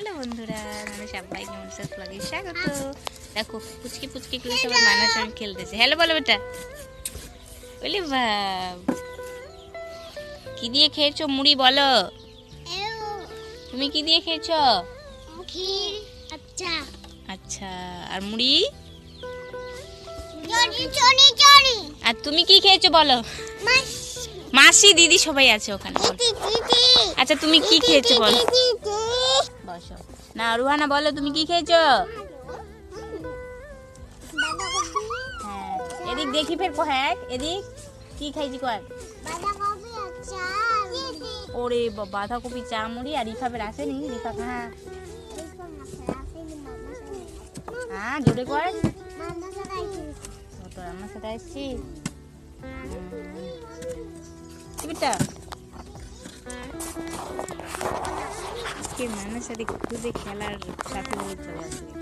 Hello বন্ধুরা মানে সবাইকে মনসার ব্লগে স্বাগত। দেখো পুচকি পুচকি গুলো সবাই মানার সঙ্গে খেলতেছে। হ্যালো বলো বেটা। বলি বাব কি দিয়ে খেয়েছো মুড়ি বলো? তুমি কি দিয়ে খেয়েছো? আচ্ছা। আচ্ছা আর মুড়ি? আর তুমি কি খেয়েছো বলো? মাসি দিদি সবাই আছে ওখানে দিদি দিদি। আচ্ছা তুমি কি খেয়েছো বলো? বসো না, রুহানা, বলো, তুমি কি খেয়েছো? হ্যাঁ এদিক দেখি ফের কয়েক এদিক। কি খাইছি কয়েক ওরে বাঁধাকপি চা মুড়ি আর রিফাবের আসেনি রিফা হ্যাঁ। হ্যাঁ জোরে কর। ও তো আমার সাথে আসছি আজকে মানুষের সাথে খুদে খেলার সাথে চলে আসবে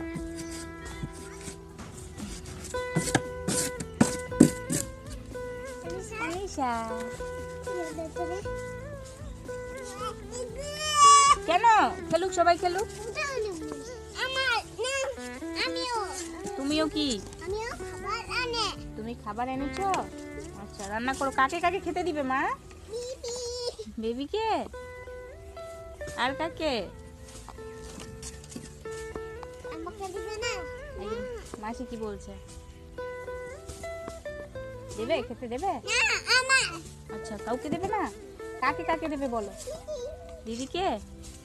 কেন? খেলুক সবাই খেলুক। তুমিও কি? তুমি খাবার এনেছো? আচ্ছা রান্না করো। কাকে কাকে খেতে দিবে মা? বেবিকে? আর কাকে? মাসি কি বলছে? দেবে? খেতে দেবে? আচ্ছা কাউকে দেবে না? কাকে কাকে দেবে বলো? দিদিকে?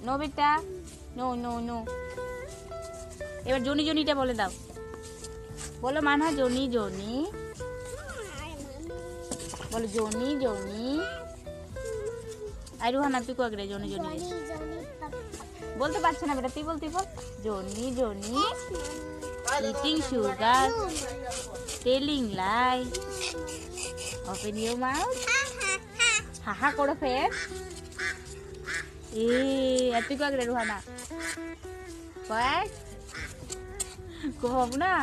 নো বেটা নো নো নো। এবার জনি জনিটা বলে দাও। বলো মানা জনি জনি। বলো জনি জনি। আর রুহানা তুই কয়েকরে জনি জনি। বলতে পারছে না বেটা তুই বল তুই বল। Johnny Johnny. Eating sugar telling lie open your mouth হাহা করো ফের। এ আর তুই কয়েকরে রুহানা? কয়েক কহব না।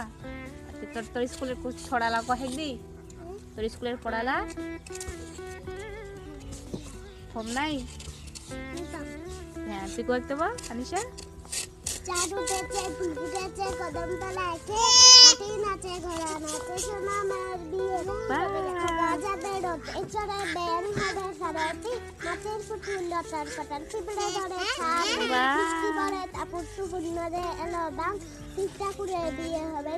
আচ্ছা, তোর তোর স্কুলের ছড়ালা কহেক দি? তোর স্কুলের পড়ালা? কম নাই? হ্যাঁ তুই করতে বল আনিশা। চাঁদ উঠেছে ফুল ফুটেছে কদম তলা আছে হাতি নাচে ঘোড়া নাচে সোনা মার বিয়ে রাজা বেড়ত এছাড়া ব্যান হবে সারাটি মাছের পুতুল লতার কটার পিঁপড়ে ধরে ছাপ তারপর নদে এলো করে বিয়ে হবে।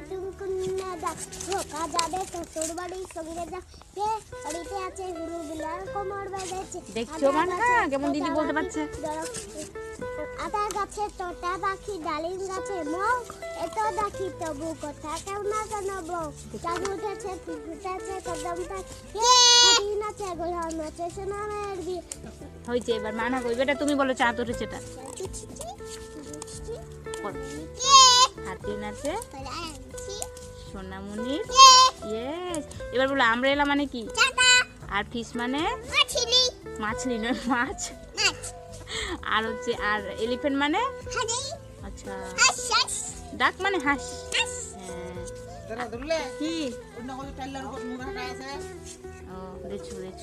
ধোকা যাবে শ্বশুর বাড়ির সঙ্গে যা। কে বাড়িতে আছে গুরু বিলার কোমর বেঁধেছে দেখছ মানা কেমন দিদি বলতে পারছে? আদা গাছে তোতা পাখি ডালিম গাছে মৌ এত দেখি তবু কথা কেউ না কেন বউ চাঁদ উঠেছে ফুটেছে কদম নাচে ঘোড়া নাচে সোনামের বিয়ে। হয়েছে এবার মানা কই বেটা তুমি বলো চাঁদ উঠেছে এটা। বল। হাতি নাচে সোনামুনির ইয়েস এবার বলো আমরেলা মানে কি? আর ফিশ মানে? মাছলি। নয় মাছ। আর হচ্ছে আর এলিফ্যান্ট মানে? আচ্ছা। ডাক মানে হাঁস। কি? ও দেখছ দেখছ।